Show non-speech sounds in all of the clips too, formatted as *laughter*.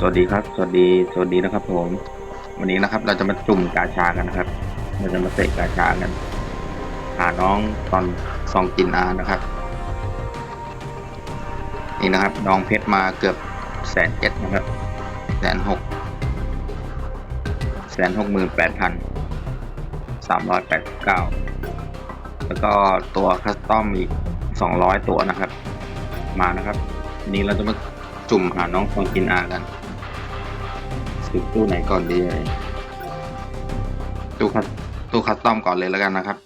สวัสดีครับ สวัสดี สวัสดีนะครับ ผม วันนี้นะครับ เราจะมาจุ่มกาชากันนะครับ เราจะมาเตะกาชากัน หาน้องตอนซองกินอานะครับ นี่นะครับ น้องเพชรมาเกือบแสนเจ็ดนะครับ แสนหก แสนหกหมื่นแปดพัน สามร้อยแปดสิบเก้า แล้วก็ตัวคัสตอมอีกสองร้อยตัวนะครับ มานะครับ นี้เราจะมาจุ่มหาน้องซองกินอากัน ถือตู้ไหนก่อนดีเลยตู้คัสตู้คัสตอมก่อนเลยแล้วกันนะครับ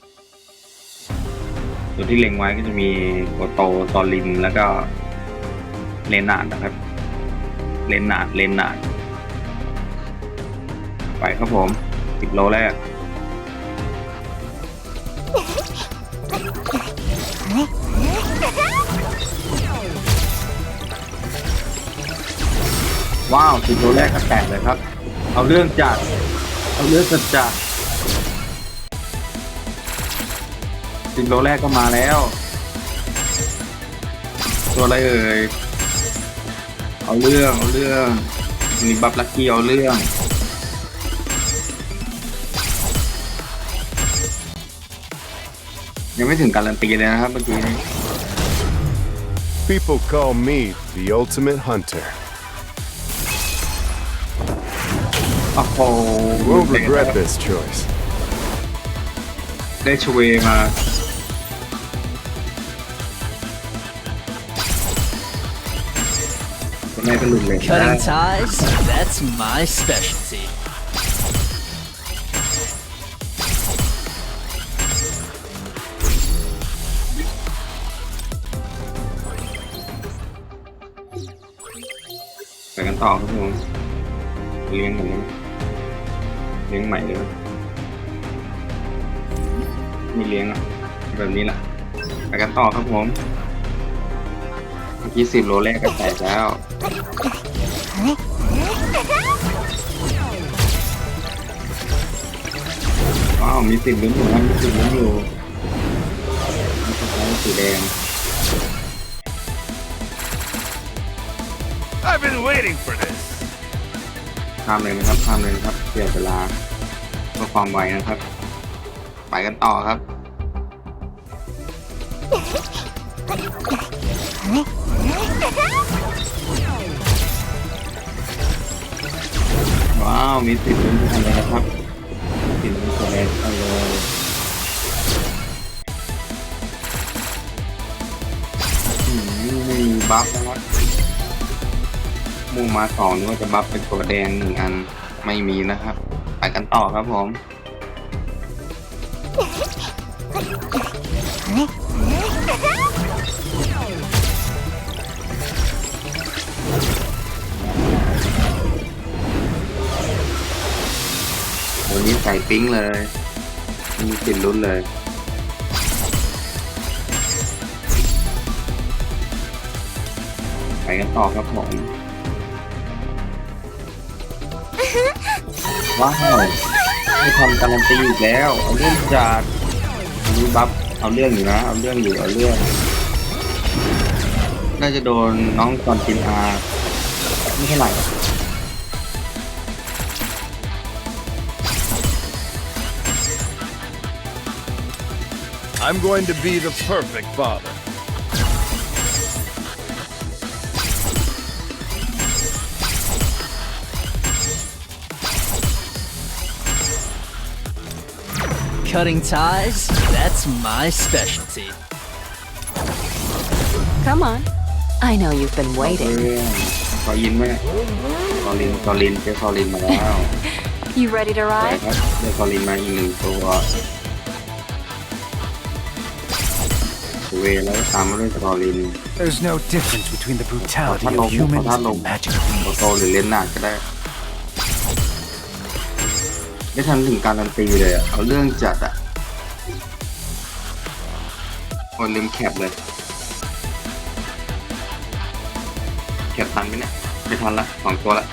ตัวที่เล็งไว้ก็จะมีโกโตตอลินแล้วก็เลนนาดนะครับ เลนนาดเลนนาดไปครับผมสิบโลแรก ว้าวสิบโลแรกก็แตกเลยครับ เอาเรื่องจัดเอาเรื่องจัดจัดสิบโลแรกก็มาแล้ว ตัวอะไรเอ่ยเอาเรื่องเอาเรื่องมีบัฟลักกี้เอาเรื่องยังไม่ถึงการันตีเลยนะครับเมื่อกี้นี้ People call me the ultimate hunter. โอ้โห You won't regret this choice. ได้ชเวมาแม่ก็หลุดเลย Cutting ties? That's my specialty. ไปกันต่อครับผมเลี้ยงเลี้ยงใหม่เลยมีเลี้ยงอะ แบบนี้แหละไปกันต่อครับผม เมื่อกี้สิบโลแรกก็แตกแล้วว้าวมีสิบลุ้นอยู่นะมีสิบลุ้นอยู่มีสายสีแดง I've been waiting for this. ข้ามเลยนะครับข้ามเลยนะครับเสียเวลาเพื่อความไวนะครับ ไปกันต่อครับว้าวมีสิทธิ์ลุ้นทันเลยนะครับ มาสองนึกว่าจะบัฟเป็นตัวแดงหนึ่งอันไม่มีนะครับ ไปกันต่อครับผมวันนี้ใส่ปิ๊งเลยมีสิทธิ์ลุ้นเลยไปกันต่อครับผม ว้าวไม่ทำการันตีอีกแล้ว เอาเรื่องจากอันนี้บัฟเอาเรื่องอยู่นะ เอาเรื่องอยู่เอาเรื่อง น่าจะโดนน้องตอนกินอาไม่เท่าไหร่หรอ I'm going to be the perfect father. Cutting ties? That's my specialty. Come on. I know you've been เอา waiting. *laughs* เรื่องขอยินไหมซอลินซอลินเจอซอลินมาแล้ว You ready to ไป ride? ครับได้ซอลินมาอีกหนึ่งตัวเวแล้วก็ตามมาด้วยซอลิน There's no difference between the brutality Hello, of humans hello. and magic โต beasts. โตหรือเล่นหนักก็ได้ ไม่ทันถึงการันตีเลยอะเอาเรื่องจัดอะคนลืมแคปเลย แคปทันไหมเนี่ยไม่ทันละสองตัวละ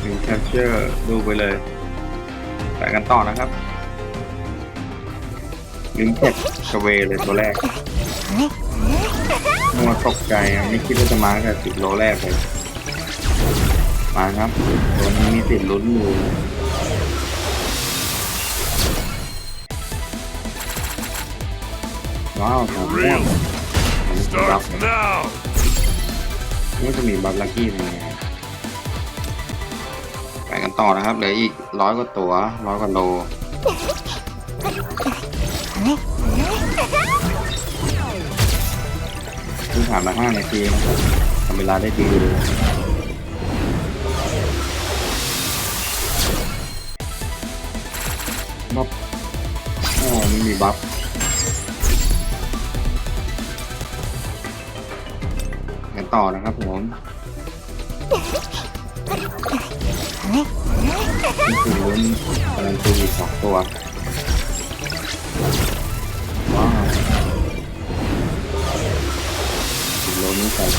หนึ่งแคปเจอร์ดูไปเลยไปกันต่อนะครับลืมเก็บกระเวเลยตัวแรก มัวตกใจอะไม่คิดว่าจะมาแต่สิบโลแรกเลย มาครับตัวนี้มีสิทธิ์ลุ้นอยู่ว้าวสามแต้มอันนี้คือบัฟ Start now. นี่จะมีบัฟลักกี้เป็นไงไปกันต่อนะครับเหลืออีกร้อยกว่าตัวร้อยกว่าโล ผ่านมาห้านาทีนะครับทำเวลาได้ดีเลยบัฟอ๋อไม่มีบัฟกันต่อนะครับผมนี่คือลุ้นการันตีอีกสองตัว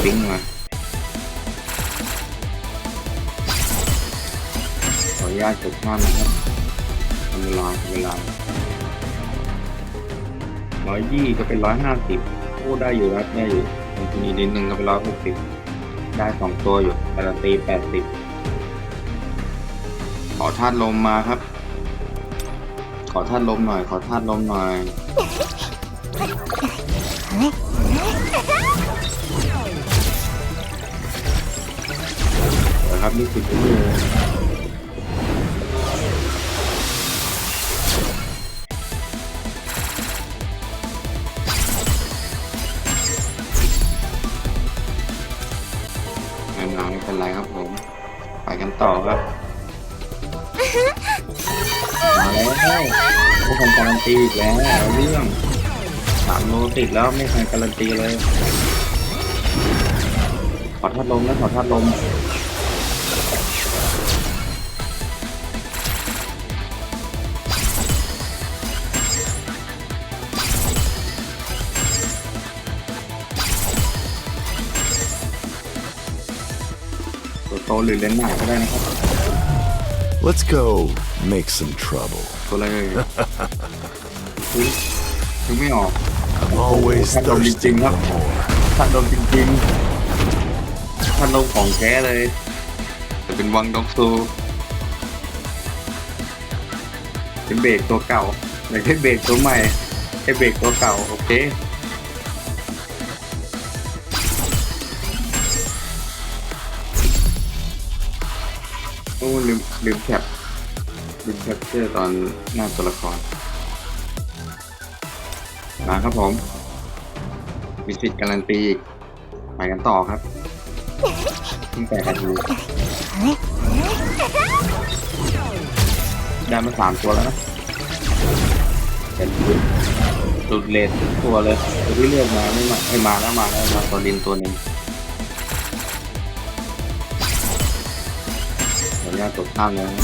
ติ้งมาขออนุญาตจดภานะครับทำเวลาทำเวลาร้อยยี่ก็เป็นร้อยห้าสิบโอ้ได้อยู่ครับได้อยู่มันจะมีนิดนึงก็เป็นร้อยหกสิบได้สองตัวอยู่การันตีแปดสิบขอธาตุลมมาครับ ขอธาตุลมหน่อย ขอธาตุลมหน่อย ครับนี่คือตัวนี้ไม่นานไม่เป็นไรครับผม ไปกันต่อครับมาแล้วพวกคนการันตีอีกแล้วเรื่องสามโลติดแล้วไม่ทันการันตีเลย ขอทัดลมนะขอทัดลม ตัวโตหรือเลนส์หนาก็ได้นะครับ Let's go make some trouble. ตัวอะไรเอ่ยคือคือไม่ออก I'm always Have a thirsty meeting for up. more. พัดลมจริงๆพัดลมของแท้เลยจะเป็นวังดอกซูเป็นเบรกตัวเก่าไม่ใช่เบรกตัวใหม่ใช่เบรกตัวเก่าโอเค อ้ลืมลืมแคปลืมแคปเจอร์ตอนหน้าตัวละคร มาครับผมมีสิทธิ์การันตีอีกไปกันต่อครับเพิ่งแปดนาทีได้มาสามตัวแล้วนะเป็นสุดเลททุกตัวเลยตัวที่เลือกมาไม่มาไม่มาแล้วมาแล้วมาตัวลินตัวหนึ่ง ขออนุญาตตกข้ามเลยนะ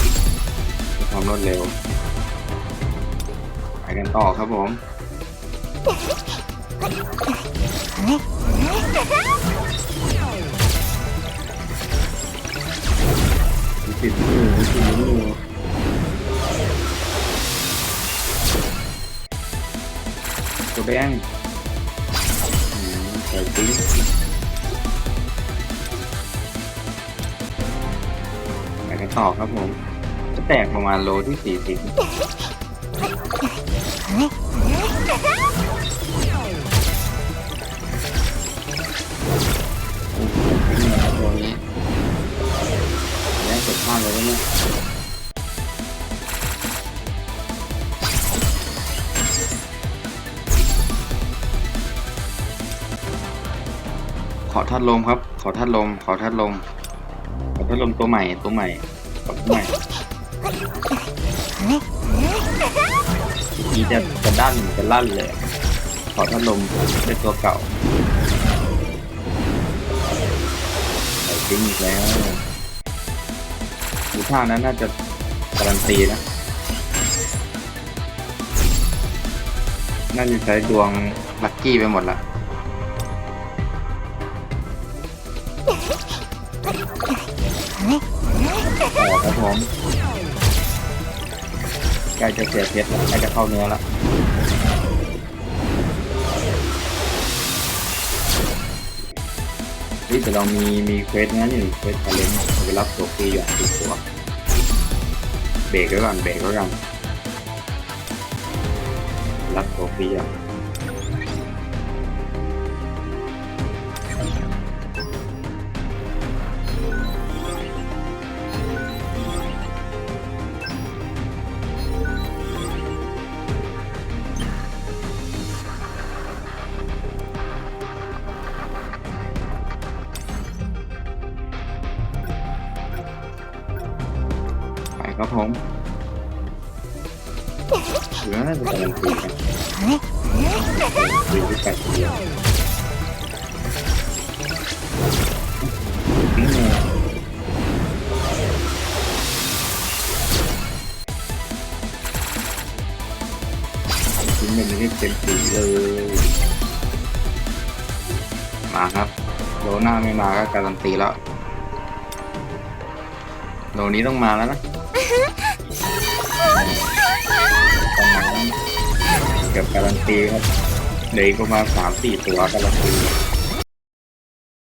เพื่อความรวดเร็ว ไปกันต่อครับผมมีสิทธิ์อยู่มีสิทธิ์ลุ้นอตัวแดงใส่ติ้ง ต่อครับผม จะแตกประมาณโลที่สี่สิบตัวนี้แล้วกดพลาดเลยเนี่ยขอทัดลมครับ ขอทัดลม ขอทัดลม ขอทัดลมตัวใหม่ ตัวใหม่ นี่จะจะด้านจะลั่นเลย ขอทัดลมเป็นตัวเก่าใส่ทิ้งอีกแล้วดูท่านั้นน่าจะการันตีนะ น่าจะใช้ดวงลัคกี้ไปหมดละ กล้จะเสียเพชรแล้วใกล้จะเข้าเนื้อแล้วที่ยแต่เรามีมีเควสงั้นอยู่เควสทะเลนไปรับตัวฟรีอยู่ติดตัวเบรกไว้ก่อนเบรกไว้ก่นรับตัวฟรีอ่ ครับผมเหลือน่าจะกำลังคุยกันคุยด้วยกันเดียวชิ้นมันไม่ได้เต็มสีเลย มาครับโลหน้าไม่มาก็การันตีแล้วโลนี้ต้องมาแล้วนะ เกือบการันตีครับเหลืออีกประมาณสามสี่ตัวการันตี